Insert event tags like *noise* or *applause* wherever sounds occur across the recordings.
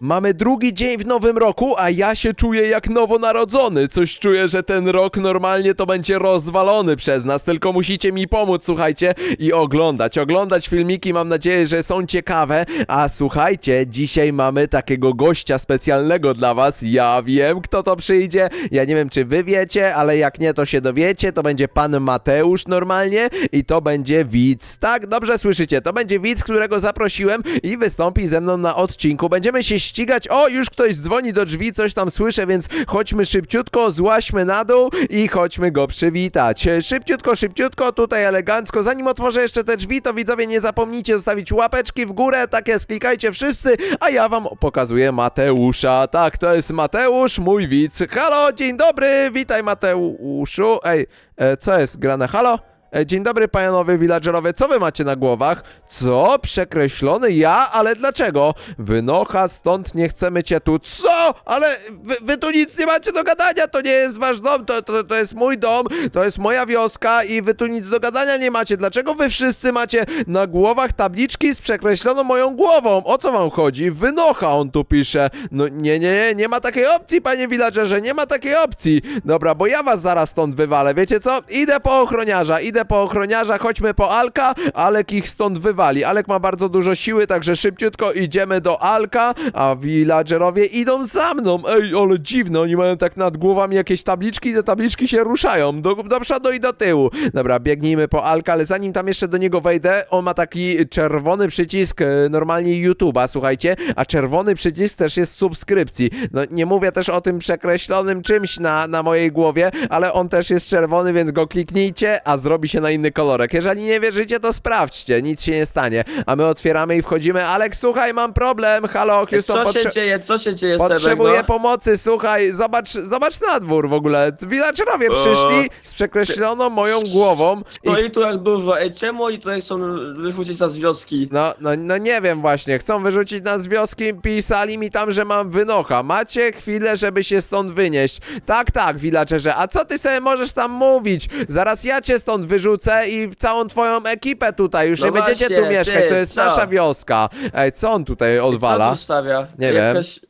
Mamy drugi dzień w nowym roku, a ja się czuję jak nowonarodzony. Coś czuję, że ten rok normalnie to będzie rozwalony przez nas, tylko musicie mi pomóc, słuchajcie, i oglądać. Oglądać filmiki, mam nadzieję, że są ciekawe. A słuchajcie, dzisiaj mamy takiego gościa specjalnego dla was. Ja wiem, kto to przyjdzie. Ja nie wiem, czy wy wiecie, ale jak nie, to się dowiecie. To będzie pan Mateusz normalnie i to będzie widz. Tak, dobrze słyszycie, to będzie widz, którego zaprosiłem i wystąpi ze mną na odcinku. Będziemy się ścigać. O, już ktoś dzwoni do drzwi, coś tam słyszę, więc chodźmy szybciutko, złaśmy na dół i chodźmy go przywitać. Szybciutko, szybciutko, tutaj elegancko. Zanim otworzę jeszcze te drzwi, to widzowie nie zapomnijcie zostawić łapeczki w górę, tak jest, klikajcie wszyscy, a ja wam pokazuję Mateusza. Tak, to jest Mateusz, mój widz. Halo, dzień dobry, witaj Mateuszu. Ej, e, co jest grane? Halo? E, Dzień dobry panowie villagerowie, co wy macie na głowach? Co? Przekreślony ja? Ale dlaczego? Wynocha, stąd nie chcemy cię tu. Co? Ale wy, wy tu nic nie macie do gadania, to nie jest wasz dom, to, to, to jest mój dom, to jest moja wioska i wy tu nic do gadania nie macie. Dlaczego wy wszyscy macie na głowach tabliczki z przekreśloną moją głową? O co wam chodzi? Wynocha on tu pisze. No nie, nie, nie, nie ma takiej opcji, panie villagerze, nie ma takiej opcji. Dobra, bo ja was zaraz stąd wywalę, wiecie co? Idę po ochroniarza, idę po ochroniarza, chodźmy po Alka, Alek ich stąd wywali. Alek ma bardzo dużo siły, także szybciutko idziemy do Alka, a villagerowie idą za mną. Ej, ale dziwne, oni mają tak nad głowami jakieś tabliczki, te tabliczki się ruszają do, do przodu i do tyłu. Dobra, biegnijmy po Alka, ale zanim tam jeszcze do niego wejdę, on ma taki czerwony przycisk e, normalnie YouTube'a, słuchajcie, a czerwony przycisk też jest subskrypcji. No nie mówię też o tym przekreślonym czymś na, na mojej głowie, ale on też jest czerwony, więc go kliknijcie, a zrobi się na inny kolorek. Jeżeli nie wierzycie, to sprawdźcie, nic się nie stanie. A my otwieramy i wchodzimy. Alek, słuchaj, mam problem. Halo, Houston, Co się potrze- dzieje, co się dzieje, Potrzebuję Sebek, no? pomocy, słuchaj, zobacz, zobacz na dwór w ogóle. Villagerowie przyszli z przekreśloną moją głową i No i tu jak dużo, ej, czemu oni tutaj chcą wyrzucić nas z wioski? No, no, no nie wiem właśnie, chcą wyrzucić nas z wioski, pisali mi tam, że mam wynocha. Macie chwilę, żeby się stąd wynieść. Tak, tak, villagerze, a co ty sobie możesz tam mówić? Zaraz ja cię stąd wyrzucę i całą twoją ekipę tutaj, już No nie będziecie właśnie, tu mieszkać, ty, to jest co? nasza wioska. Ej, co on tutaj Co odwala? tu stawia? Nie wiem. Jakaś,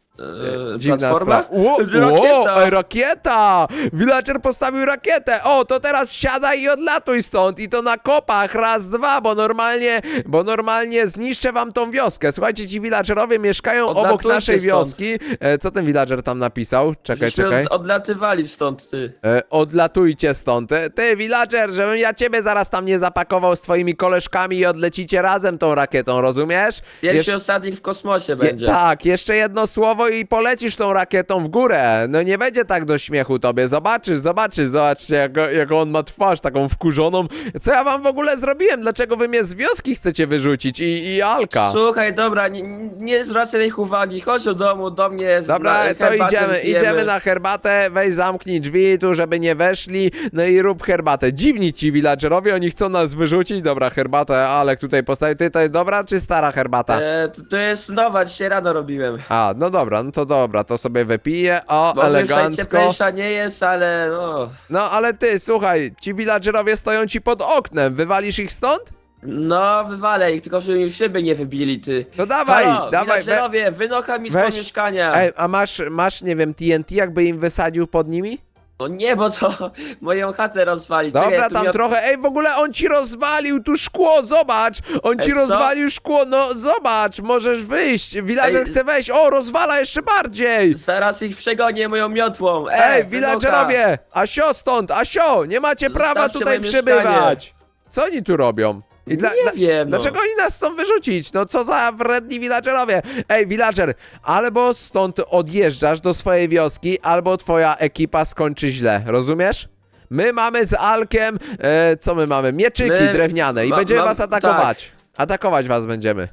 e, Dziwna platforma? sprawa. Ło, Rakieta! ło, ej, rakieta! Villager postawił rakietę. O, to teraz wsiadaj i odlatuj stąd. I to na kopach, raz, dwa, bo normalnie, bo normalnie zniszczę wam tą wioskę. Słuchajcie, ci villagerowie mieszkają obok Odlatujcie naszej stąd. wioski. E, co ten villager tam napisał? Czekaj, Żeśmy czekaj. od, odlatywali stąd, ty. E, odlatujcie stąd. E, Ty, villager, żebym ja ciebie zaraz tam nie zapakował z twoimi koleżkami i odlecicie razem tą rakietą, rozumiesz? Pierwszy Jeszcze- osadnik w kosmosie Je, będzie. tak, jeszcze jedno słowo i polecisz tą rakietą w górę. No nie będzie tak do śmiechu tobie. Zobaczysz, zobaczysz, zobaczcie, jak, jak on ma twarz taką wkurzoną. Co ja wam w ogóle zrobiłem? Dlaczego wy mnie z wioski chcecie wyrzucić? I, i Alka. Słuchaj, dobra, nie, nie zwracaj na ich uwagi, chodź do domu, do mnie. z- Dobra, na- to herbatę idziemy, wypijemy. idziemy na herbatę, weź zamknij drzwi tu, żeby nie weszli, no i rób herbatę. Dziwni ci villagerowie, oni chcą nas wyrzucić. Dobra, herbatę, Alek tutaj postawi. Ty, to jest dobra czy stara herbata? E, to, to jest nowa, dzisiaj rano robiłem. A, no dobra, no to dobra, to sobie wypiję. O, Może już elegancko. najcieplejsza nie jest, ale no... No ale ty, słuchaj, ci villagerowie stoją ci pod oknem, wywalisz ich stąd? No, wywalę ich, tylko żeby mi szyby nie wybili, ty. No dawaj, Halo, dawaj, we, villagerowie, wynocha mi z weź- pomieszkania. Ej, a masz, masz, nie wiem, TNT jakby im wysadził pod nimi? No nie, bo to *laughs* moją chatę rozwali. Dobra, Czekaj, tu tam trochę, ej, w ogóle on ci rozwalił tu szkło, zobacz! On ci Ej, co? rozwalił szkło, no zobacz, możesz wyjść, villager Ej. chce wejść, o, rozwala jeszcze bardziej! Zaraz ich przegonię moją miotłą. E, Ej, wynocha. villagerowie, Asio stąd, Asio, nie macie prawa Zostawcie tutaj moje przebywać! Co oni tu robią? I dla- Nie dla- wiem, no. Dlaczego oni nas chcą wyrzucić? No co za wredni villagerowie. Ej, villager, albo stąd odjeżdżasz do swojej wioski, albo twoja ekipa skończy źle, rozumiesz? My mamy z Alkiem, e, co my mamy? Mieczyki My- drewniane i ma- będziemy mam- was atakować. Atakować was będziemy.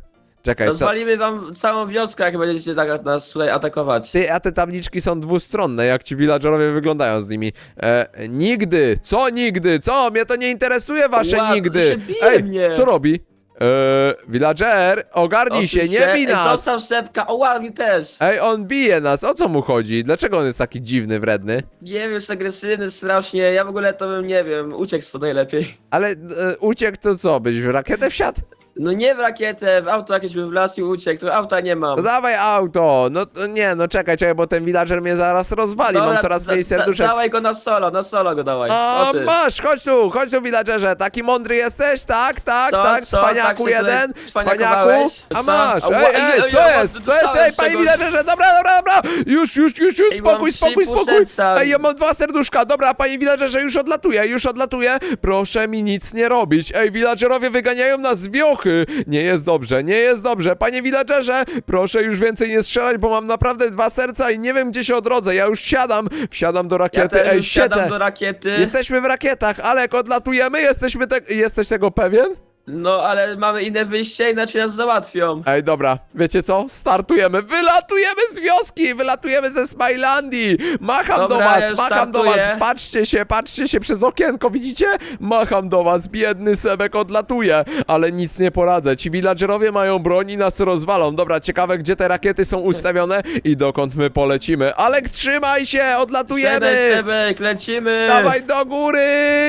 Czekaj, co? Rozwalimy wam całą wioskę, jak będziecie tak nas tutaj atakować. Ty, a te tabliczki są dwustronne, jak ci villagerowie wyglądają z nimi. E, nigdy, co nigdy, co? Mnie to nie interesuje wasze Ła, nigdy. bije Ej, mnie. co robi? E, villager, ogarnij się, nie bij nas. Zostaw sepka, o ładnie też. Ej, on bije nas, o co mu chodzi? Dlaczego on jest taki dziwny, wredny? Nie wiem, jest agresywny strasznie, ja w ogóle to bym, nie wiem, uciekł stąd najlepiej. Ale e, uciekł to co, byś w rakietę wsiadł? No nie w rakietę, w auto jakieś bym wlazł i uciekł, to auta nie mam. No dawaj auto! No to nie, no czekaj, czekaj, bo ten villager mnie zaraz rozwali, mam coraz da- mniej da- serduszek. Dawaj go na solo, na solo go dawaj. A o ty. masz, chodź tu, chodź tu villagerze, taki mądry jesteś, tak, tak, Co, tak, co, cwaniaku tak się jeden, cwaniaku, cwaniakowałeś? a Co? masz, A, ej, ej, ej, ej, co jest, co jest, dostałem ej, panie czegoś. villagerze, dobra, dobra, dobra, już, już, już, już, Ej, spokój, spokój, trzy pół spokój, serca. ej, ja mam dwa serduszka, dobra, panie villagerze, już odlatuję, już odlatuję, proszę mi nic nie robić, ej, villagerowie wyganiają nas z wiochy, nie jest dobrze, nie jest dobrze, panie villagerze, proszę już więcej nie strzelać, bo mam naprawdę dwa serca i nie wiem, gdzie się odrodzę, ja już siadam, wsiadam do Ja rakiety, też ej, już siadam siedzę. do rakiety. Jesteśmy w rakietach, Alek, odlatujemy? Jesteśmy te... Jesteś tego pewien? No ale mamy inne wyjście, inaczej nas załatwią. Ej, dobra, wiecie co? Startujemy, wylatujemy z wioski, wylatujemy ze Smilandii. Macham Dobra, do ja was, już macham do was, startuję. patrzcie się, patrzcie się przez okienko, widzicie? Macham do was, biedny Sebek odlatuje, ale nic nie poradzę. Ci villagerowie mają broń i nas rozwalą. Dobra, ciekawe, gdzie te rakiety są ustawione i dokąd my polecimy. Alek, trzymaj się, odlatujemy! Siadaj Sebek, lecimy. Dawaj do góry!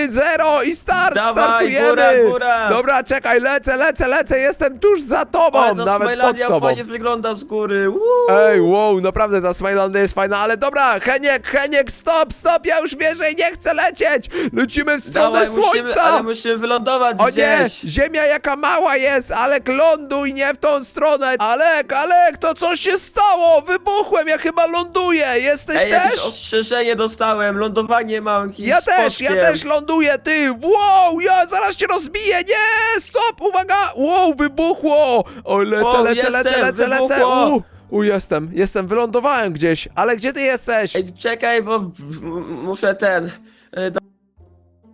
Zero i start! Dawaj, startujemy! góra, góra. Dobra, czekaj, lecę, lecę, lecę, jestem tuż za tobą! Ale ta nawet pod Smilandia tobą. fajnie wygląda z góry. Ej, wow, naprawdę ta Smilandia jest fajna, ale dobra, Heniek, Heniek, stop, stop, ja już wierzę i nie chcę lecieć! Lecimy w stronę Dawaj, musimy, słońca! ale musimy wylądować O nie, gdzieś. ziemia jaka mała jest, Alek, ląduj nie w tą stronę! Alek, Alek, to coś się stało, wybuchłem, ja chyba ląduję, jesteś Ej, jakieś też? ostrzeżenie dostałem, lądowanie mam jakieś Ja też, ja też ląduję, ty! Wow, ja zaraz cię rozbiję, nie! Stop, uwaga! Wow, wybuchło! O, lecę, lecę, lecę, jestem, lecę, lecę! wybuchło. U, u, jestem, jestem, wylądowałem gdzieś, ale gdzie ty jesteś? Ej, czekaj, bo m- muszę ten... e, do-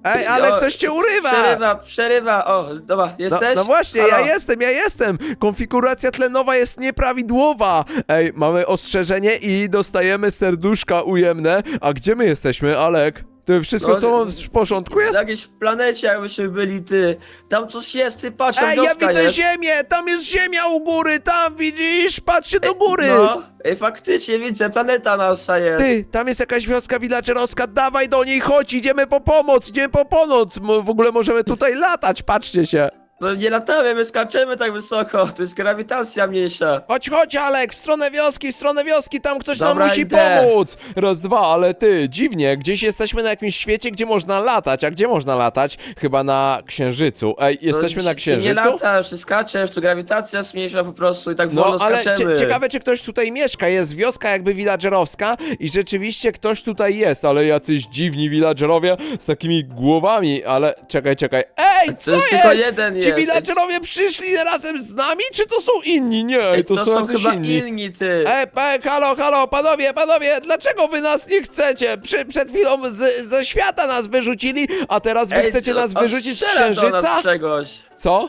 Ej, ale o, coś cię urywa! Przerywa, przerywa, o, dobra, No, jesteś? no właśnie, ja Halo? jestem, ja jestem! Konfiguracja tlenowa jest nieprawidłowa! Ej, mamy ostrzeżenie i dostajemy serduszka ujemne. A gdzie my jesteśmy, Alek? Ty wszystko No, z tobą w porządku jest? Na jakiejś planecie jakbyśmy byli, ty. Tam coś jest, ty, patrz, tam Ej, ja wioska widzę jest. ziemię! Tam jest ziemia u góry! Tam widzisz? Patrzcie do góry! No, ej, faktycznie widzę, planeta nasza jest. Ty, tam jest jakaś wioska villagerowska, dawaj do niej, chodź, idziemy po pomoc, idziemy po pomoc, Mo- w ogóle możemy tutaj latać, patrzcie się. To nie latamy, my skaczemy tak wysoko, to jest grawitacja mniejsza. Chodź, chodź, Alek, w stronę wioski, w stronę wioski, tam ktoś nam Dobra, musi idę. pomóc. Raz, dwa, ale ty, dziwnie, gdzieś jesteśmy na jakimś świecie, gdzie można latać, a gdzie można latać? Chyba na Księżycu. Ej, jesteśmy To na ty Nie Księżycu? latasz, ty skaczesz, to grawitacja jest mniejsza po prostu i tak No, wolno ale skaczemy. cie, ciekawe, czy ktoś tutaj mieszka. Jest wioska jakby villagerowska i rzeczywiście ktoś tutaj jest, ale jacyś dziwni villagerowie z takimi głowami, ale czekaj, czekaj. Ej, To co jest jest? tylko jeden Ci. Villagerowie przyszli razem z nami, czy to są inni? Nie, Ej, to, są, jacyś chyba inni. inni, ty. Ej, ej, halo, halo, panowie, panowie, dlaczego wy nas nie chcecie? Przy, przed chwilą z, ze świata nas wyrzucili, a teraz wy Ej, chcecie nas on wyrzucić z strzela do księżyca? nas czegoś. Co?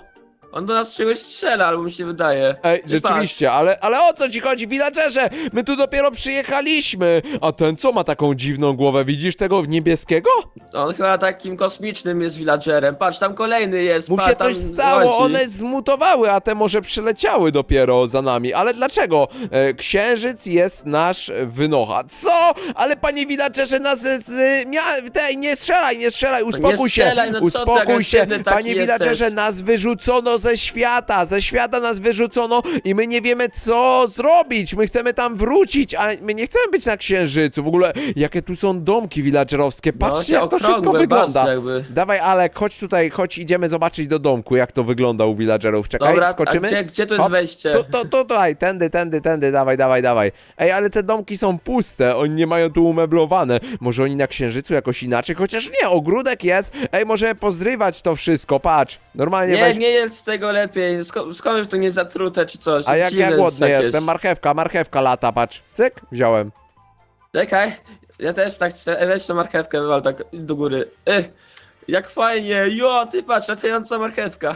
On do nas czegoś strzela, albo mi się wydaje. Ej, Ty rzeczywiście, ale, ale o co ci chodzi, villagerze? My tu dopiero przyjechaliśmy, a ten co ma taką dziwną głowę? Widzisz tego niebieskiego? patrz. On chyba takim kosmicznym jest villagerem. Patrz, tam kolejny jest. Mu patrz, się tam coś stało, łazi. one zmutowały, a te może przyleciały dopiero za nami. Ale dlaczego? E, księżyc jest nasz wynocha. Co? Ale panie villagerze nas z... z mia... Tej, nie strzelaj, nie strzelaj, uspokój się, strzelaj, no co ty uspokój się. agresywny taki Panie villagerze, nas wyrzucono ze świata, ze świata nas wyrzucono i my nie wiemy co zrobić. My chcemy tam wrócić, a my nie chcemy być na księżycu. W ogóle, jakie tu są domki villagerowskie. Patrzcie, takie jak to wszystko okrągłe, wygląda. jakby. Dawaj, Alek, chodź tutaj, chodź, idziemy zobaczyć do domku, jak to wygląda u villagerów. Czekaj, Dobra, skoczymy. a gdzie, gdzie to jest Hop, wejście? To, to, to, tutaj, tędy, tędy, tędy, dawaj, dawaj, dawaj. Ej, ale te domki są puste, oni nie mają tu umeblowane. Może oni na księżycu jakoś inaczej, chociaż nie, ogródek jest. Ej, możemy pozrywać to wszystko, patrz. Normalnie Nie, weź... nie jedz tego lepiej. Sko skąd to nie zatrute czy coś? A jak ja głodny jakieś. jestem, marchewka, marchewka lata, patrz. Cyk, wziąłem. Czekaj, ja też tak chcę. Ej, Weź tę marchewkę, wywal tak do góry. Ech, jak fajnie, jo, ty patrz, latająca marchewka.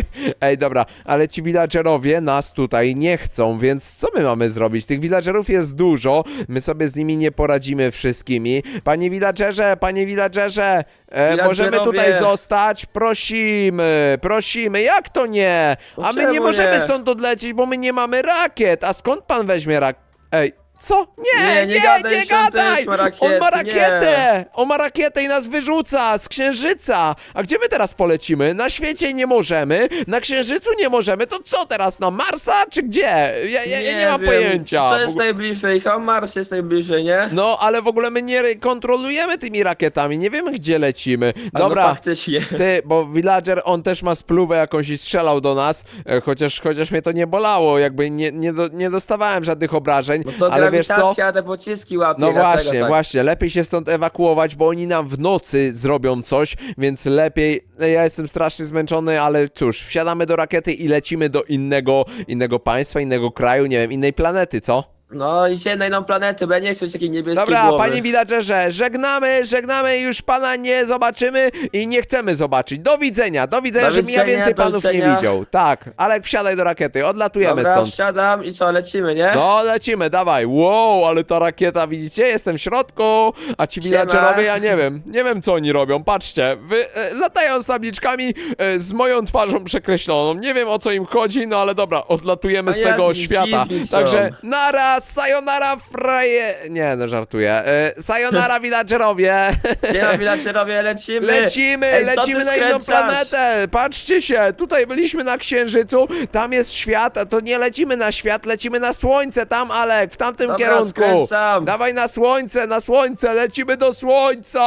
*laughs* Ej, dobra, ale ci villagerowie nas tutaj nie chcą, więc co my mamy zrobić? Tych villagerów jest dużo, my sobie z nimi nie poradzimy wszystkimi. Panie villagerze, panie villagerze, e, możemy Villagerowie. tutaj zostać? Prosimy, prosimy, jak to nie? A my nie możemy stąd odlecieć, bo my nie mamy rakiet, a skąd pan weźmie rak... Ej, Co? Nie, Nie, nie, nie gadaj, nie gadaj! On ma rakietę! On ma rakietę i nas wyrzuca z księżyca! A gdzie my teraz polecimy? Na świecie nie możemy, na księżycu nie możemy, to co teraz, na Marsa czy gdzie? Ja, ja, ja nie, mam wiem. pojęcia. Co W jest najbliżej? Chyba Mars jest najbliżej, nie? No, ale w ogóle my nie kontrolujemy tymi rakietami, nie wiemy gdzie lecimy. A No Dobra, faktycznie. ty, bo villager, on też ma spluwę jakąś i strzelał do nas, e, chociaż, chociaż mnie to nie bolało, jakby nie, nie, do, nie dostawałem żadnych obrażeń, No to ale wiesz co? grawitacja te pociski łapie. No dlatego właśnie, tak. właśnie, lepiej się stąd ewakuować, bo oni nam w nocy zrobią coś, więc lepiej, ja jestem strasznie zmęczony, ale cóż, wsiadamy do rakiety i lecimy do innego, innego państwa, innego kraju, nie wiem, innej planety, co? No idzie na inną planetę, bo ja nie chcę mieć takiej niebieskiej Dobra, głowy. panie villagerze, żegnamy, żegnamy, już pana nie zobaczymy i nie chcemy zobaczyć. Do widzenia, do widzenia, Do żebym ja widzenia, więcej do panów nie widzenia. widział. Tak, Alek, wsiadaj do rakiety, odlatujemy Dobra, stąd. wsiadam i co, lecimy, nie? No, lecimy, dawaj. Wow, ale ta rakieta, widzicie? Jestem w środku, a ci Siema. villagerowie, ja nie wiem. Nie wiem, co oni robią. Patrzcie, wy, e, latają z tabliczkami e, z moją twarzą przekreśloną. Nie wiem, o co im chodzi, no ale dobra, odlatujemy A z tego jacy świata. dziwni są. Także nara, sayonara, fraje... Nie, no żartuję. E, sayonara, *laughs* villagerowie. Gdzie na villagerowie lecimy? Lecimy, Ej, co lecimy ty na inną skręcasz? planetę. Patrzcie się, tutaj byliśmy na Księżycu, tam jest świat, a to nie lecimy na świat, lecimy na Słońce, tam Alek, w tamtym Dobra, kierunku. skręcam. Dawaj na Słońce, na Słońce, lecimy do Słońca.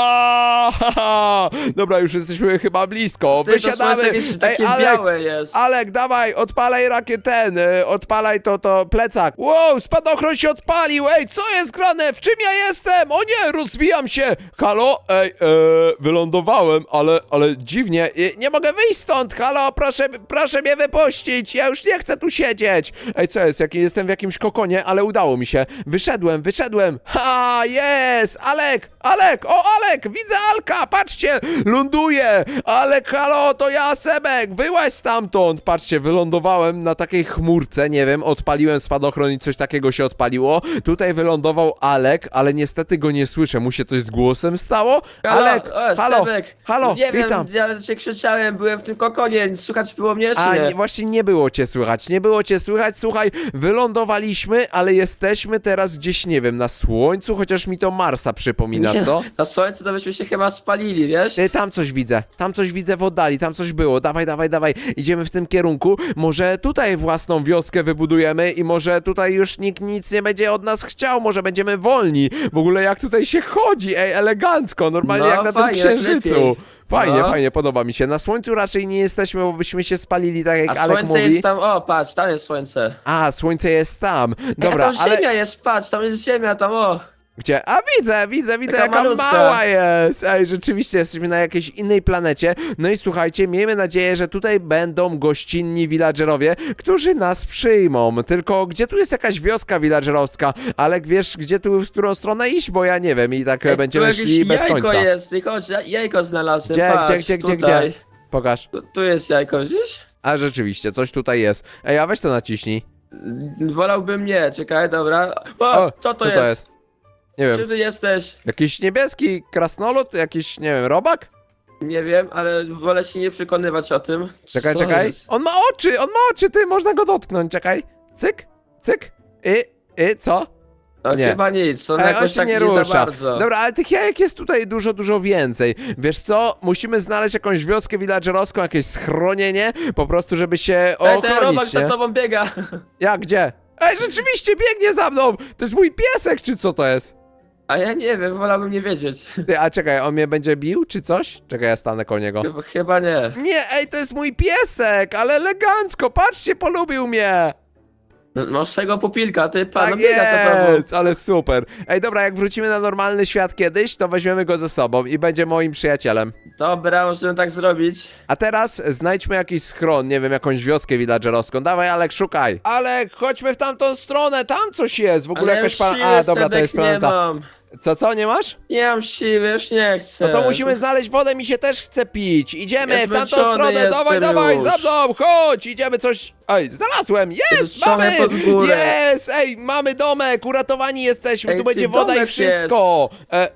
*laughs* Dobra, już jesteśmy chyba blisko. Ty, to Wysiadamy. słońce jakieś takie Alek, białe jest. Alek, dawaj, odpalaj rakietę, y, odpalaj to, to plecak. Wow, spadochron się odpalił, ej, co jest grane, w czym ja jestem? O nie, rozbijam się. Halo, ej, e, wylądowałem, ale, ale dziwnie, Y, nie mogę wyjść stąd, halo, proszę, proszę mnie wypuścić, ja już nie chcę tu siedzieć. Ej, co jest, jaki, jestem w jakimś kokonie, ale udało mi się. Wyszedłem, wyszedłem. Ha, jest, Alek, Alek, o Alek, widzę Alka, patrzcie, ląduje. Alek, halo, to ja, Sebek, wyłaź stamtąd. Patrzcie, wylądowałem na takiej chmurce, nie wiem, odpaliłem spadochron i coś takiego się odpaliło. Tutaj wylądował Alek, ale niestety go nie słyszę. Mu się coś z głosem stało? Halo, Alek, o, halo, Sebek. halo, Nie witam. wiem, ja cię krzyczałem, byłem w tym kokonie, słuchać było mnie, czy A, nie? nie, właśnie nie było cię słychać, nie było cię słychać, słuchaj, wylądowaliśmy, ale jesteśmy teraz gdzieś, nie wiem, na słońcu, chociaż mi to Marsa przypomina, Nie, co? Na słońcu to byśmy się chyba spalili, wiesz? Ty, tam coś widzę, tam coś widzę w oddali, tam coś było, dawaj, dawaj, dawaj, idziemy w tym kierunku, może tutaj własną wioskę wybudujemy i może tutaj już nikt nic nie będzie od nas chciał, może będziemy wolni, w ogóle jak tutaj się chodzi, ej, elegancko, normalnie No, jak na tym fajnie, tak księżycu. lepiej. Fajnie, No. fajnie, podoba mi się. Na słońcu raczej nie jesteśmy, bo byśmy się spalili, tak jak A Alek słońce mówi. jest tam, o patrz, tam jest słońce. A, słońce jest tam. Dobra, Dobra, tam ale... ziemia jest, patrz, tam jest ziemia, tam o. Gdzie? A widzę, widzę, widzę, Taka jaka malutka. mała jest. Ej, rzeczywiście jesteśmy na jakiejś innej planecie. No i słuchajcie, miejmy nadzieję, że tutaj będą gościnni villagerowie, którzy nas przyjmą. Tylko gdzie tu jest jakaś wioska villagerowska? Ale wiesz, gdzie tu, w którą stronę iść? Bo ja nie wiem i tak Ej, będziemy tu jakieś szli bez jajko końca. jest, ty chodź, ja- jajko znalazłem, Gdzie, patrz, gdzie, gdzie, gdzie, tutaj. gdzie? Pokaż. Tu, tu jest jajko, widzisz? A rzeczywiście, coś tutaj jest. Ej, a weź to naciśnij. Wolałbym nie, czekaj, dobra. O, co to jest? Nie wiem. Czym ty jesteś? Jakiś niebieski krasnolud? Jakiś, nie wiem, robak? Nie wiem, ale wolę się nie przekonywać o tym. Czekaj, Co czekaj. jest? On ma oczy, on ma oczy, ty, można go dotknąć, czekaj. Cyk, cyk. I, i, co? No nie. chyba nic, to Ej, on jakoś się tak nie nie, rusza. za bardzo. Dobra, ale tych jajek jest tutaj dużo, dużo więcej. Wiesz co? Musimy znaleźć jakąś wioskę villagerowską, jakieś schronienie, po prostu, żeby się Ej, ten robak ochronić, za tobą biega. Jak, gdzie? Ej, rzeczywiście biegnie za mną! To jest mój piesek, czy co to jest? A ja nie wiem, wolałbym nie wiedzieć. *laughs* Ty, a czekaj, on mnie będzie bił, czy coś? Czekaj, ja stanę koło niego. Chyba, chyba nie. Nie, ej, to jest mój piesek, ale elegancko, patrzcie, polubił mnie! No, Masz swojego pupilka, ty pan, no Tak biega za tobą. jest, ale super. Ej, dobra, jak wrócimy na normalny świat kiedyś, to weźmiemy go ze sobą i będzie moim przyjacielem. Dobra, możemy tak zrobić. A teraz znajdźmy jakiś schron, nie wiem, jakąś wioskę villagerowską. Dawaj, Alek, szukaj. Alek, chodźmy w tamtą stronę, tam coś jest, w ogóle Ale jakaś pan... A, dobra, to jest nie planeta. mam. Co, co, nie masz? Nie mam siły, już nie chcę. No to musimy znaleźć wodę, mi się też chce pić. Idziemy w tamtą zmęczony stronę, jestem dawaj, dawaj, już. za mną, chodź, idziemy coś... Ej, znalazłem, jest, mamy, pod górę. jest, ej, mamy domek, uratowani jesteśmy, Ej, tu ty, będzie woda i domek wszystko. E,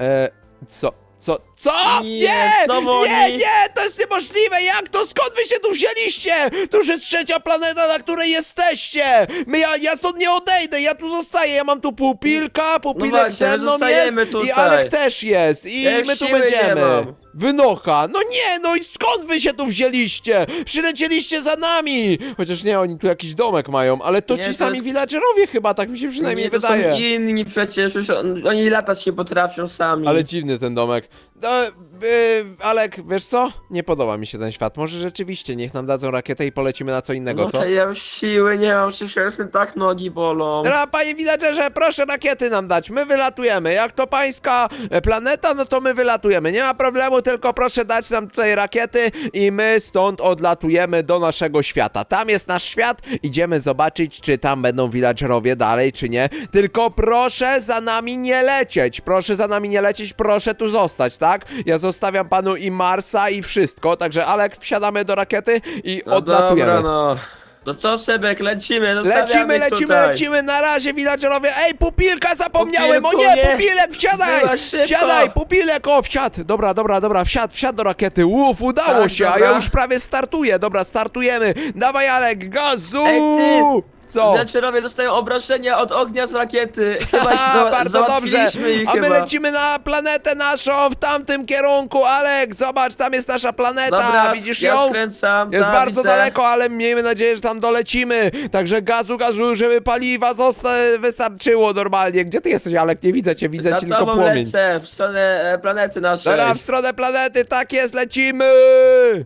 e, co, Co? Co? Nie, Nie! znowu Nie, oni. nie! To jest niemożliwe! Jak to? Skąd wy się tu wzięliście? To już jest trzecia planeta, na której jesteście! My, ja, ja stąd nie odejdę, ja tu zostaję, ja mam tu pupilka, pupilek No właśnie, ze my mną zostajemy jest i tutaj. Alek też jest i Ja my tu siły nie będziemy. mam. Wynocha! No nie, no i skąd wy się tu wzięliście? Przylecieliście za nami! Chociaż nie, oni tu jakiś domek mają, ale to Nie, ci to- sami villagerowie chyba, tak mi się przynajmniej nie, to wydaje. są inni przecież, on, oni latać nie potrafią sami. Ale dziwny ten domek. No, yy, Alek, wiesz co? Nie podoba mi się ten świat. Może rzeczywiście, niech nam dadzą rakietę i polecimy na co innego, no, co? ja już siły nie mam, przecież ja mnie tak nogi bolą. Dobra, panie villagerze, proszę rakiety nam dać, my wylatujemy. Jak to pańska planeta, no to my wylatujemy. Nie ma problemu, tylko proszę dać nam tutaj rakiety i my stąd odlatujemy do naszego świata. Tam jest nasz świat, idziemy zobaczyć, czy tam będą villagerowie dalej, czy nie. Tylko proszę za nami nie lecieć, proszę za nami nie lecieć, proszę tu zostać, tak? Ja zostawiam panu i Marsa i wszystko, także Alek, wsiadamy do rakiety i No odlatujemy. dobra, no. To co, Sebek, lecimy, zostawiamy Lecimy, ich lecimy, tutaj. lecimy, na razie villagerowie. Ej, pupilka zapomniałem, Pupilku, o nie, nie. pupilek, wsiadaj! Szybko. Wsiadaj, pupilek, o, wsiadł. Dobra, dobra, dobra, wsiadł, wsiadł do rakiety. Uf, udało Tak, się, a dobra. ja już prawie startuję. Dobra, startujemy. Dawaj, Alek, gazu! Ej, ty! Co? Villagerowie dostają obrażenia od ognia z rakiety. *laughs* Chyba za bardzo dobrze. załatwiliśmy ich A my chyba. lecimy na planetę naszą w tamtym kierunku. Alek, zobacz, tam jest nasza planeta. Dobra, Widzisz ja ją? skręcam, Jest bardzo widzę. daleko, ale miejmy nadzieję, że tam dolecimy. Także gazu, gazu, żeby paliwa zosta- wystarczyło normalnie. Gdzie ty jesteś, Alek? Nie widzę cię, widzę Za cię tylko tobą płomień. lecę, w stronę e, planety naszej. Dobra, w stronę planety, tak jest, lecimy!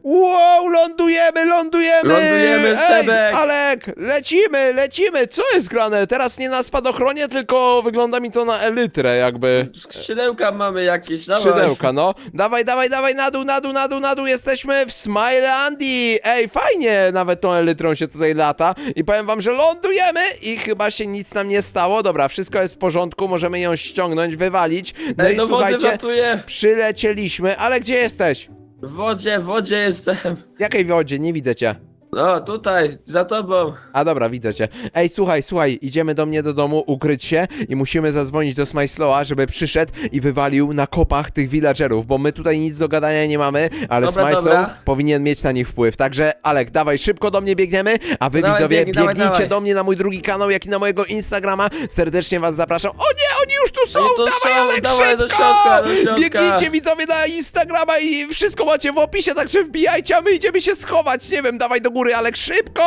Wow, lądujemy, lądujemy! Lądujemy, Sebek. Alek, lecimy, lecimy! Co jest grane? Teraz nie na spadochronie, tylko wygląda mi to na elytrę jakby. Skrzydełka mamy jakieś, dawaj. Skrzydełka, no. Dawaj, dawaj, dawaj, na dół, na dół, na dół, na dół, jesteśmy w Smilandii! Ej, fajnie nawet tą elytrą się tutaj lata i powiem wam, że lądujemy i chyba się nic nam nie stało. Dobra, wszystko jest w porządku, możemy ją ściągnąć, wywalić. No Ej, i no wody słuchajcie, przylecieliśmy, ale gdzie jesteś? W wodzie, w wodzie jestem. W jakiej wodzie? Nie widzę cię. No, tutaj, za tobą. A dobra, widzę cię. Ej, słuchaj, słuchaj, idziemy do mnie do domu, ukryć się i musimy zadzwonić do Smajsloa, żeby przyszedł i wywalił na kopach tych villagerów, bo my tutaj nic do gadania nie mamy, ale Dobra, Smajslow dobra. powinien mieć na nich wpływ. Także, Alek, dawaj, szybko do mnie biegniemy, a wy Dawaj, widzowie, biegnij, dawaj, biegnijcie dawaj. do mnie na mój drugi kanał, jak i na mojego Instagrama. Serdecznie was zapraszam. O nie, oni już tu są! Oni tu dawaj, są, Alek, dawaj do szybko! środka, do środka. Biegnijcie widzowie na Instagrama i wszystko macie w opisie, także wbijajcie, a my idziemy się schować. Nie wiem, dawaj do góry, Alek, szybko!